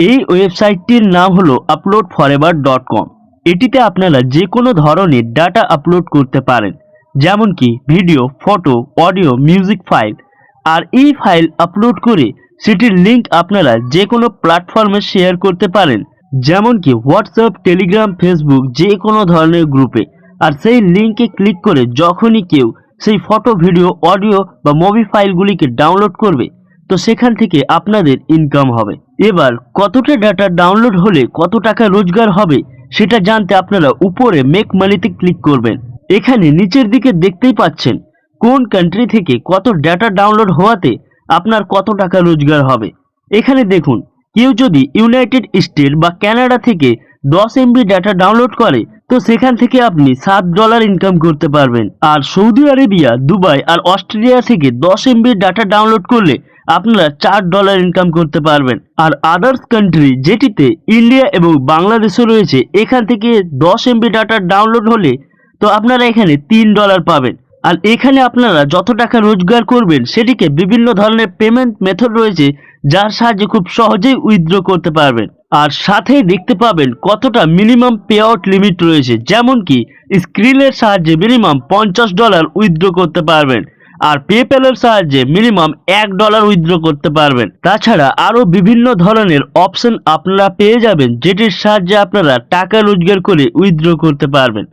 এই ওয়েবসাইটটির নাম হলো আপলোড ফরএভার ডট কম এটিতে আপনারা যে কোনো ধরনের ডাটা আপলোড করতে পারেন, যেমন কি video photo audio music file আর এই ফাইল আপলোড করে সেটির লিংক আপনারা যে কোনো প্ল্যাটফর্মে শেয়ার করতে পারেন, যেমন কি হোয়াটসঅ্যাপ টেলিগ্রাম ফেসবুক যে কোনো ধরনের গ্রুপে আর সেই লিঙ্কে ক্লিক করে যখনই কেউ সেই ফটো ভিডিও অডিও বা মুভি ফাইলগুলিকে ডাউনলোড করবে তো সেখান থেকে আপনাদের ইনকাম হবে। এবার কতটা ডাটা ডাউনলোড হলে কত টাকা রোজগার হবে সেটা জানতে আপনারা উপরে মেক মানিতে ক্লিক করবেন। এখানে নিচের দিকে দেখতেই পাচ্ছেন কোন কান্ট্রি থেকে কত ডাটা ডাউনলোড হওয়াতে আপনার কত টাকা রোজগার হবে। এখানে দেখুন, কেউ যদি ইউনাইটেড স্টেট বা কানাডা থেকে দশ এমবি ডাটা ডাউনলোড করে, তো সেখান থেকে আপনি সাত ডলার ইনকাম করতে পারবেন। আর সৌদি আরেবিয়া, দুবাই আর অস্ট্রেলিয়া থেকে দশ এমবি ডাটা ডাউনলোড করলে আপনারা চার ডলার ইনকাম করতে পারবেন। আর আদার্স কান্ট্রি যেটিতে ইন্ডিয়া এবং বাংলাদেশও রয়েছে, এখান থেকে দশ এমবি ডাটা ডাউনলোড হলে তো আপনারা এখানে তিন ডলার পাবেন। আর এখানে আপনারা যত টাকা রোজগার করবেন, সেটিকে বিভিন্ন ধরনের পেমেন্ট মেথড রয়েছে, যার সাহায্যে খুব সহজেই উইথড্র করতে পারবেন। আর সাথে দেখতে পাবেন কতটা মিনিমাম পে আউট লিমিট রয়েছে, যেমন কি স্ক্রিনের সাহায্যে মিনিমাম পঞ্চাশ ডলার উইথড্র করতে পারবেন। আর পেপ্যালের সাহায্যে মিনিমাম এক ডলার উইথড্র করতে পারবেন। তাছাড়া আরও বিভিন্ন ধরনের অপশন আপনারা পেয়ে যাবেন, যেটির সাহায্যে আপনারা টাকা রোজগার করে উইথড্র করতে পারবেন।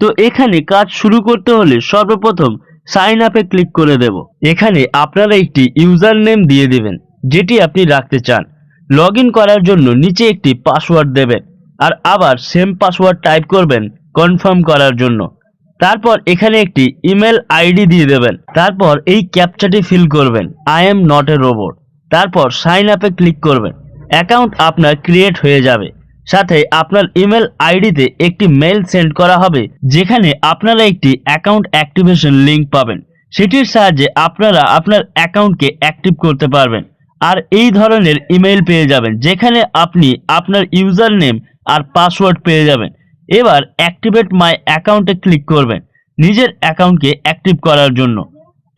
তো এখানে কাজ শুরু করতে হলে সর্বপ্রথম সাইন আপে ক্লিক করে দেব। এখানে আপনারা একটি ইউজার নেম দিয়ে দেবেন, যেটি আপনি রাখতে চান। লগ করার জন্য নিচে একটি পাসওয়ার্ড দেবেন, আর আবার সেম পাসওয়ার্ড টাইপ করবেন কনফার্ম করার জন্য। তারপর এখানে একটি ইমেল আইডি দিয়ে দেবেন। তারপর এই ক্যাপচাটি ফিল করবেন। I am not a robot তারপর সাইন আপে ক্লিক করবেন। অ্যাকাউন্ট আপনার ক্রিয়েট হয়ে যাবে। সাথে আপনার ইমেল আইডিতে একটি মেল সেন্ড করা হবে, যেখানে আপনারা একটি অ্যাকাউন্ট অ্যাক্টিভেশন লিঙ্ক পাবেন। সেটির সাহায্যে আপনারা আপনার অ্যাকাউন্টকে অ্যাক্টিভ করতে পারবেন। আর এই ধরনের ইমেল পেয়ে যাবেন, যেখানে আপনি আপনার ইউজার নেম আর পাসওয়ার্ড পেয়ে যাবেন। এবার অ্যাক্টিভেট মাই অ্যাকাউন্টে ক্লিক করবেন। নিজের অ্যাকাউন্টকে অ্যাক্টিভ করার জন্য।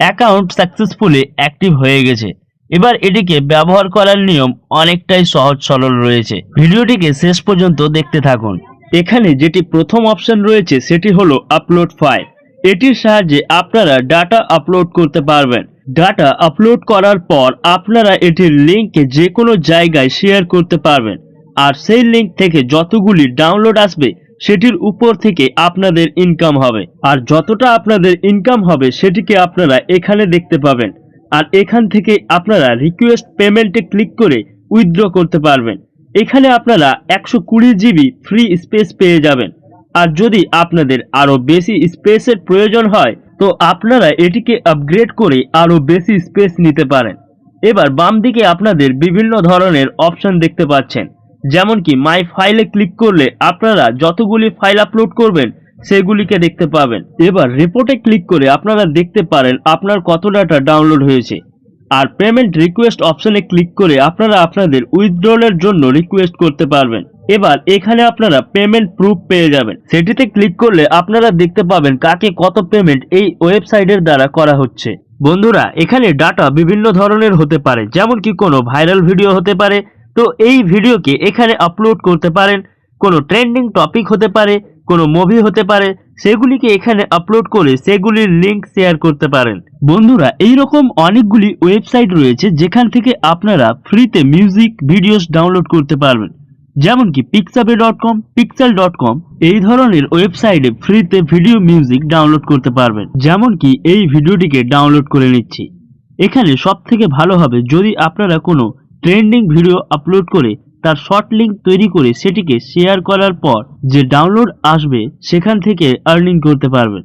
অ্যাকাউন্ট সাকসেসফুলি অ্যাক্টিভ হয়ে গেছে। এবার এটিকে ব্যবহার করার নিয়ম অনেকটাই সহজ সরল রয়েছে। ভিডিওটিকে শেষ পর্যন্ত দেখতে থাকুন। এখানে যেটি প্রথম অপশন রয়েছে, সেটি হলো আপলোড ফাইল এটির সাহায্যে আপনারা ডাটা আপলোড করতে পারবেন। ডাটা আপলোড করার পর আপনারা এটির লিঙ্ককে যে কোনো জায়গায় শেয়ার করতে পারবেন। আর সেই লিঙ্ক থেকে যতগুলি ডাউনলোড আসবে সেটির উপর থেকে আপনাদের ইনকাম হবে। আর যতটা আপনাদের ইনকাম হবে, সেটিকে আপনারা এখানে দেখতে পাবেন। আর এখান থেকে আপনারা রিকোয়েস্ট পেমেন্টে ক্লিক করে উইথড্র করতে পারবেন। এখানে আপনারা একশো কুড়ি জিবি ফ্রি স্পেস পেয়ে যাবেন। আর যদি আপনাদের আরও বেশি স্পেসের প্রয়োজন হয়, তো আপনারা এটিকে আপগ্রেড করে আরও বেশি স্পেস নিতে পারেন। এবার বাম দিকে আপনাদের বিভিন্ন ধরনের অপশন দেখতে পাচ্ছেন। যেমন কি মাই ফাইলে ক্লিক করলে আপনারা যতগুলি ফাইল আপলোড করবেন, সেগুলিকে দেখতে পাবেন। এবার রিপোর্টে ক্লিক করে আপনারা দেখতে পারেন আপনার কত ডাটা ডাউনলোড হয়েছে। আর পেমেন্ট রিকোয়েস্ট অপশনে ক্লিক করে আপনারা আপনাদের উইথড্রলের জন্য রিকোয়েস্ট করতে পারবেন। এবার এখানে আপনারা পেমেন্ট প্রুফ পেয়ে যাবেন। সেটিতে ক্লিক করলে আপনারা দেখতে পাবেন কাকে কত পেমেন্ট এই ওয়েবসাইটের দ্বারা করা হচ্ছে। বন্ধুরা, এখানে ডাটা বিভিন্ন ধরনের হতে পারে যেমন কি কোনো ভাইরাল ভিডিও হতে পারে তো এই ভিডিওকে এখানে আপলোড করতে পারেন। কোনো ট্রেন্ডিং টপিক হতে পারে, কোনো মুভি হতে পারে, সেগুলিকে এখানে আপলোড করে সেগুলির লিংক শেয়ার করতে পারেন। বন্ধুরা এই রকম অনেকগুলি ওয়েবসাইট রয়েছে যেখান থেকে আপনারা ফ্রিতে মিউজিক ভিডিওস ডাউনলোড করতে পারবেন। যেমন কি Pixabay dot com Pexels dot com এই ধরনের ওয়েবসাইটে ফ্রিতে ভিডিও মিউজিক ডাউনলোড করতে পারবেন। যেমন কি এই ভিডিওটিকে ডাউনলোড করে নিচ্ছি। এখানে সব থেকে ভালো হবে যদি আপনারা কোনো ট্রেন্ডিং ভিডিও আপলোড করে তার শর্ট লিঙ্ক তৈরি করে সেটিকে শেয়ার করার পর যে ডাউনলোড আসবে, সেখান থেকে আর্নিং করতে পারবেন।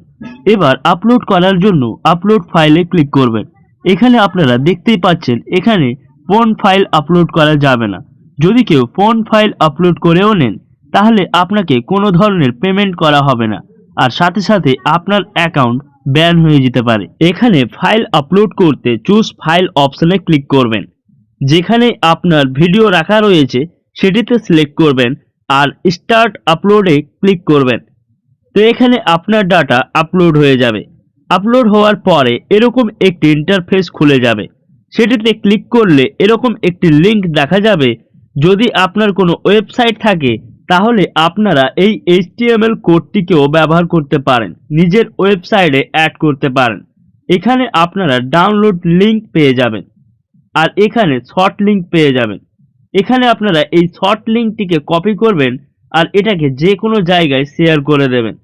এবার আপলোড করার জন্য আপলোড ফাইলে ক্লিক করবেন। এখানে আপনারা দেখতেই পাচ্ছেন, এখানে ফোন ফাইল আপলোড করা যাবে না। যদি কেউ ফোন ফাইল আপলোড করেও নেন, তাহলে আপনাকে কোনো ধরনের পেমেন্ট করা হবে না। আর সাথে সাথে আপনার অ্যাকাউন্ট ব্যান হয়ে যেতে পারে। এখানে ফাইল আপলোড করতে চুজ ফাইল অপশানে ক্লিক করবেন। যেখানে আপনার ভিডিও রাখা রয়েছে, সেটিতে সিলেক্ট করবেন আর স্টার্ট আপলোডে ক্লিক করবেন। তো এখানে আপনার ডাটা আপলোড হয়ে যাবে। আপলোড হওয়ার পরে এরকম একটি ইন্টারফেস খুলে যাবে। সেটিতে ক্লিক করলে এরকম একটি লিংক দেখা যাবে। যদি আপনার কোনো ওয়েবসাইট থাকে, তাহলে আপনারা এই এইচ এইচটিএমএল কোডটিকেও ব্যবহার করতে পারেন। নিজের ওয়েবসাইটে অ্যাড করতে পারেন। এখানে আপনারা ডাউনলোড লিংক পেয়ে যাবেন। আর এখানে শর্ট লিঙ্ক পেয়ে যাবেন। এখানে আপনারা এই শর্ট লিঙ্কটিকে কপি করবেন আর এটাকে যে কোনো জায়গায় শেয়ার করে দেবেন।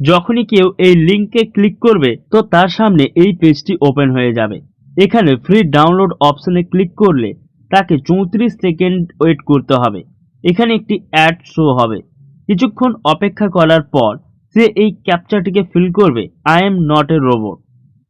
যখনই কেউ এই লিঙ্কে ক্লিক করবে, তো তার সামনে এই পেজটি ওপেন হয়ে যাবে। এখানে ফ্রি ডাউনলোড অপশনে ক্লিক করলে তাকে চৌত্রিশ সেকেন্ড ওয়েট করতে হবে। এখানে একটি অ্যাড শো হবে। কিছুক্ষণ অপেক্ষা করার পর সে এই ক্যাপচারটিকে ফিল করবে I am not a robot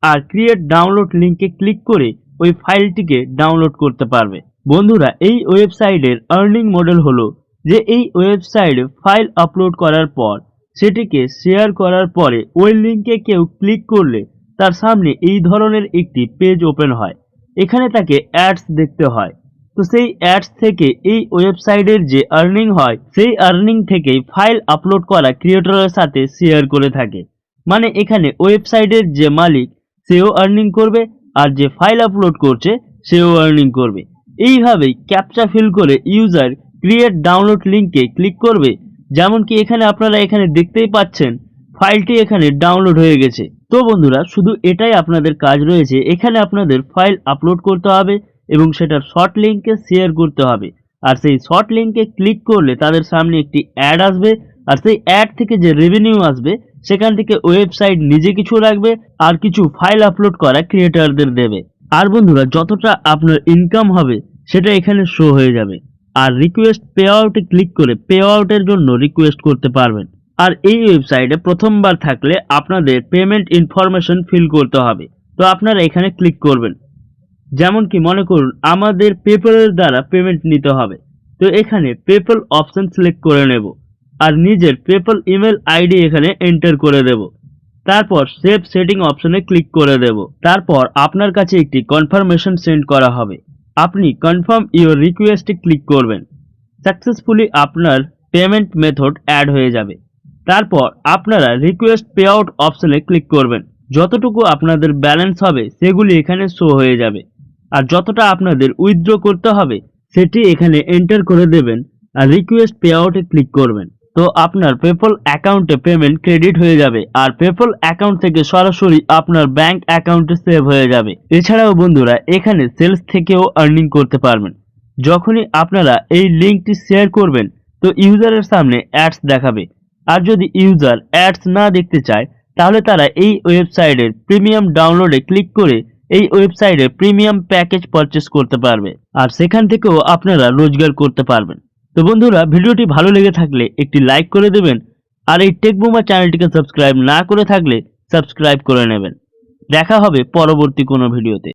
R create download লিংকে ক্লিক করে ওই ফাইলটিকে ডাউনলোড করতে পারবে। বন্ধুরা, এই ওয়েবসাইটের আর্নিং মডেল হলো যে এই ওয়েবসাইটে ফাইল আপলোড করার পর, সেটিকে শেয়ার করার পরে ওই লিংকে কেউ ক্লিক করলে তার সামনে এই ধরনের একটি পেজ ওপেন হয়। এখানে তাকে অ্যাডস দেখতে হয়। তো সেই অ্যাডস থেকে এই ওয়েবসাইটের যে আর্নিং হয়, সেই আর্নিং থেকেই ফাইল আপলোড করা ক্রিয়েটরের সাথে শেয়ার করে থাকে। মানে এখানে ওয়েবসাইটের যে মালিক, সেও আর্নিং করবে আর যে ফাইল আপলোড করছে, সেও আর্নিং করবে। এইভাবেই ক্যাপচা ফিল করে ইউজার ক্রিয়েট ডাউনলোড লিংকে ক্লিক করবে। যেমন কি এখানে আপনারা এখানে দেখতেই পাচ্ছেন ফাইলটি এখানে ডাউনলোড হয়ে গেছে। তো বন্ধুরা, শুধু এটাই আপনাদের কাজ রয়েছে। এখানে আপনাদের ফাইল আপলোড করতে হবে এবং সেটার শর্ট লিঙ্কে শেয়ার করতে হবে। আর সেই শর্ট লিঙ্কে ক্লিক করলে তাদের সামনে একটি অ্যাড আসবে। আর সেই অ্যাড থেকে যে রেভিনিউ আসবে সেখান থেকে ওয়েবসাইট নিজে কিছু রাখবে আর কিছু ফাইল আপলোড করা ক্রিয়েটারদের দেবে। আর বন্ধুরা, যতটা আপনার ইনকাম হবে, সেটা এখানে শো হয়ে যাবে। আর রিকোয়েস্ট পে আউটে ক্লিক করে পে আউটের জন্য রিকোয়েস্ট করতে পারবেন। আর এই ওয়েবসাইটে প্রথমবার থাকলে আপনাদের পেমেন্ট ইনফরমেশন ফিল করতে হবে। তো আপনারা এখানে ক্লিক করবেন। যেমন কি মনে করুন, আমাদের পেপলের দ্বারা পেমেন্ট নিতে হবে। তো এখানে পেপল অপশন সিলেক্ট করে নেব। আর নিজের পেপল ইমেল আইডি এখানে এন্টার করে দেব। তারপর সেভ সেটিং অপশনে ক্লিক করে দেব। তারপর আপনার কাছে একটি কনফার্মেশন সেন্ড করা হবে। আপনি কনফার্ম ইওর রিকোয়েস্টে ক্লিক করবেন। সাকসেসফুলি আপনার পেমেন্ট মেথড অ্যাড হয়ে যাবে। তারপর আপনারা রিকোয়েস্ট পে আউট অপশনে ক্লিক করবেন। যতটুকু আপনাদের ব্যালেন্স হবে, সেগুলি এখানে শো হয়ে যাবে। আর যতটা আপনাদের উইথড্র করতে হবে, সেটি এখানে এন্টার করে দেবেন আর রিকোয়েস্ট পে আউটে ক্লিক করবেন। তো আপনার পেপল অ্যাকাউন্টে পেমেন্ট ক্রেডিট হয়ে যাবে। আর পেপল অ্যাকাউন্ট থেকে সরাসরি আপনার ব্যাংক অ্যাকাউন্টে সেভ হয়ে যাবে। এছাড়াও বন্ধুরা, এখানে সেলস থেকেও আর্নিং করতে পারবেন। যখনই আপনারা এই লিঙ্কটি শেয়ার করবেন, তো ইউজারের সামনে অ্যাডস দেখাবে। আর যদি ইউজার অ্যাডস না দেখতে চায়, তাহলে তারা এই ওয়েবসাইটের প্রিমিয়াম ডাউনলোডে ক্লিক করে এই ওয়েবসাইটে প্রিমিয়াম প্যাকেজ পারচেস করতে পারবে। আর সেখান থেকেও আপনারা রোজগার করতে পারবেন। তো বন্ধুরা, ভিডিওটি ভালো লেগে থাকলে একটি লাইক করে দেবেন আর এই টেকবুমা চ্যানেলটিকে সাবস্ক্রাইব না করে থাকলে সাবস্ক্রাইব করে নেবেন। দেখা হবে পরবর্তী কোনো ভিডিওতে।